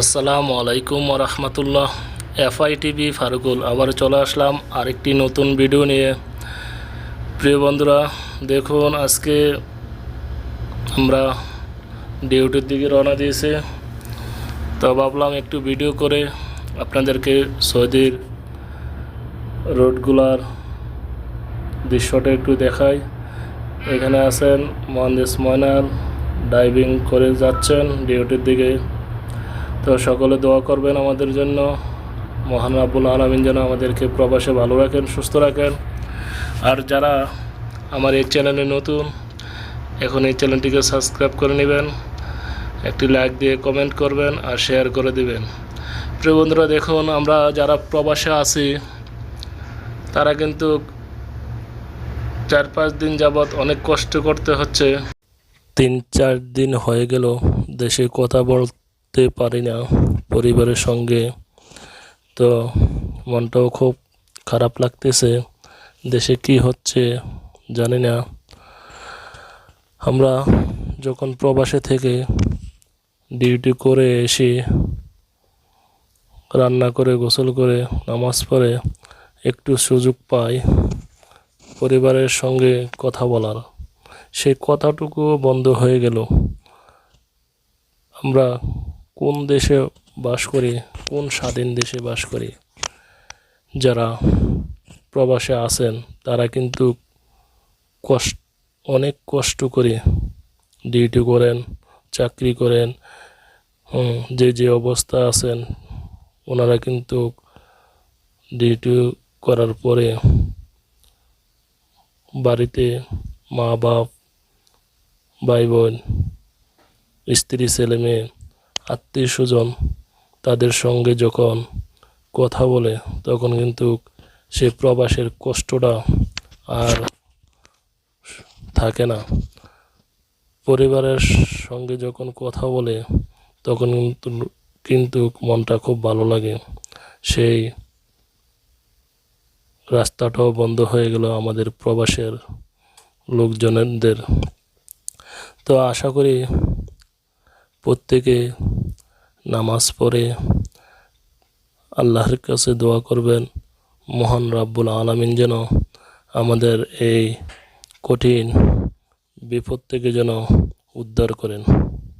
আসসালামু আলাইকুম রহমতুল্লাহ। FI TV Farukul, আবার চলে আসলাম আরেকটি নতুন ভিডিও নিয়ে। প্রিয় বন্ধুরা, দেখুন আজকে আমরা ডিউটির দিকে রওনা দিয়েছি। তো ভাবলাম একটু ভিডিও করে আপনাদেরকে সৌদির রোডগুলার দৃশ্যটা একটু দেখাই। এখানে আছেন মহান্দেশ ময়নাল, ডাইভিং করে যাচ্ছেন ডিউটির দিকে। তো সকলে দোয়া করবেন আমাদের জন্য। মহান রাব্বুল আলমিন যেন আমাদেরকে প্রবাসে ভালো রাখেন, সুস্থ রাখেন। আর যারা আমার এই চ্যানেলে নতুন, এখন এই চ্যানেলটিকে সাবস্ক্রাইব করে নেবেন, একটি লাইক দিয়ে কমেন্ট করবেন আর শেয়ার করে দিবেন। প্রিয় বন্ধুরা, দেখুন, আমরা যারা প্রবাসে আছি, তারা কিন্তু চার পাঁচ দিন যাবৎ অনেক কষ্ট করতে হচ্ছে। তিন চার দিন হয়ে গেল, দেশে কথা বলতে পারি না পরিবারের সঙ্গে। তো মনটাও খুব খারাপ লাগতেছে, দেশে কি হচ্ছে জানি না। আমরা যখন প্রবাসে থেকে ডিউটি করে এসে রান্না করে, গোসল করে, নামাজ পড়ে, একটু সুযোগ পাই পরিবারের সঙ্গে কথা বলার। সেই কথাটুকু বন্ধ হয়ে গেল। আমরা কোন দেশে বাস করি, কোন স্বাধীন দেশে বাস করি, যারা প্রবাসে আছেন, তারা কিন্তু কষ্ট, অনেক কষ্ট করে ডিউটি করেন, চাকরি করেন যে যে অবস্থা আছেন, ওনারা কিন্তু ডিউটি করার পরে বাড়িতে মা বাপ ভাই বোন স্ত্রী ছেলে মেয়ে আত্মীয় স্বজন তাদের সঙ্গে যখন কথা বলে, তখন কিন্তু সে প্রবাসের কষ্টটা আর থাকে না। পরিবারের সঙ্গে যখন কথা বলে, তখন কিন্তু কিন্তু মনটা খুব ভালো লাগে। সেই রাস্তাটাও বন্ধ হয়ে গেল আমাদের প্রবাসের লোকজনদের। তো আশা করি প্রত্যেকে নামাজ পড়ে আল্লাহর কাছে দোয়া করবেন। মহান রাব্বুল আলমিন যেন আমাদের এই কঠিন বিপদ থেকে যেন উদ্ধার করেন।